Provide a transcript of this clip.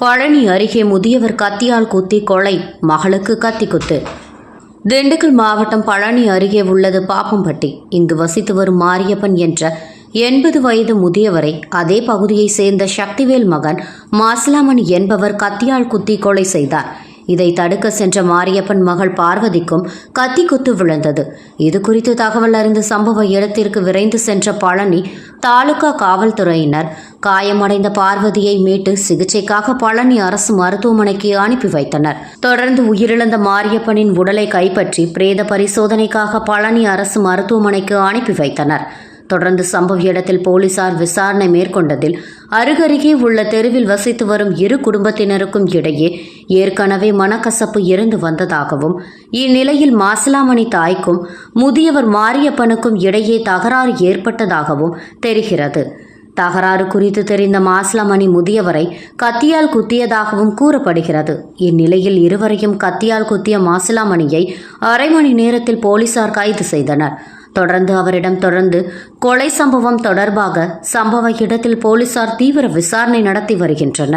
பழனி அருகே முதியவர் கத்தியால் குத்தி கொலை மகளுக்கு கத்தி குத்து திண்டுக்கல் மாவட்டம் பழனி அருகே உள்ளது பாப்பம்பட்டி. இங்கு வசித்து வரும் மாரியப்பன் என்ற எண்பது வயது முதியவரை அதே பகுதியைச் சேர்ந்த சக்திவேல் மகன் மாஸ்லாமன் என்பவர் கத்தியால் குத்தி கொலை செய்தார். இதை தடுக்க சென்ற மாரியப்பன் மகள் பார்வதிக்கும் கத்தி குத்து விழுந்தது. இது குறித்து தகவல் அறிந்த சம்பவ இடத்திற்கு விரைந்து சென்ற பழனி தாலுகா காவல்துறையினர் காயமடைந்த பார்வதியை மீட்டு சிகிச்சைக்காக பழனி அரசு மருத்துவமனைக்கு அனுப்பி வைத்தனர். தொடர்ந்து உயிரிழந்த மாரியப்பனின் உடலை கைப்பற்றி பிரேத பரிசோதனைக்காக பழனி அரசு மருத்துவமனைக்கு அனுப்பி வைத்தனர். தொடர்ந்து சம்பவ இடத்தில் போலீசார் விசாரணை மேற்கொண்டதில் அருகருகே உள்ள தெருவில் வசித்து வரும் இரு குடும்பத்தினருக்கும் இடையே ஏற்கனவே மனக்கசப்பு இருந்து வந்ததாகவும் இந்நிலையில் மாசிலாமணி தாய்க்கும் முதியவர் மாரியப்பனுக்கும் இடையே தகராறு ஏற்பட்டதாகவும் தெரிகிறது. தகராறு குறித்து தெரிந்த மாசிலாமணி முதியவரை கத்தியால் குத்தியதாகவும் கூறப்படுகிறது. இந்நிலையில் இருவரையும் கத்தியால் குத்திய மாசிலாமணியை அரை மணி நேரத்தில் போலீசார் கைது செய்தனர். தொடர்ந்து அவரிடம் தொடர்ந்து கொலை சம்பவம் தொடர்பாக சம்பவ இடத்தில் போலீசார் தீவிர விசாரணை நடத்தி வருகின்றனர்.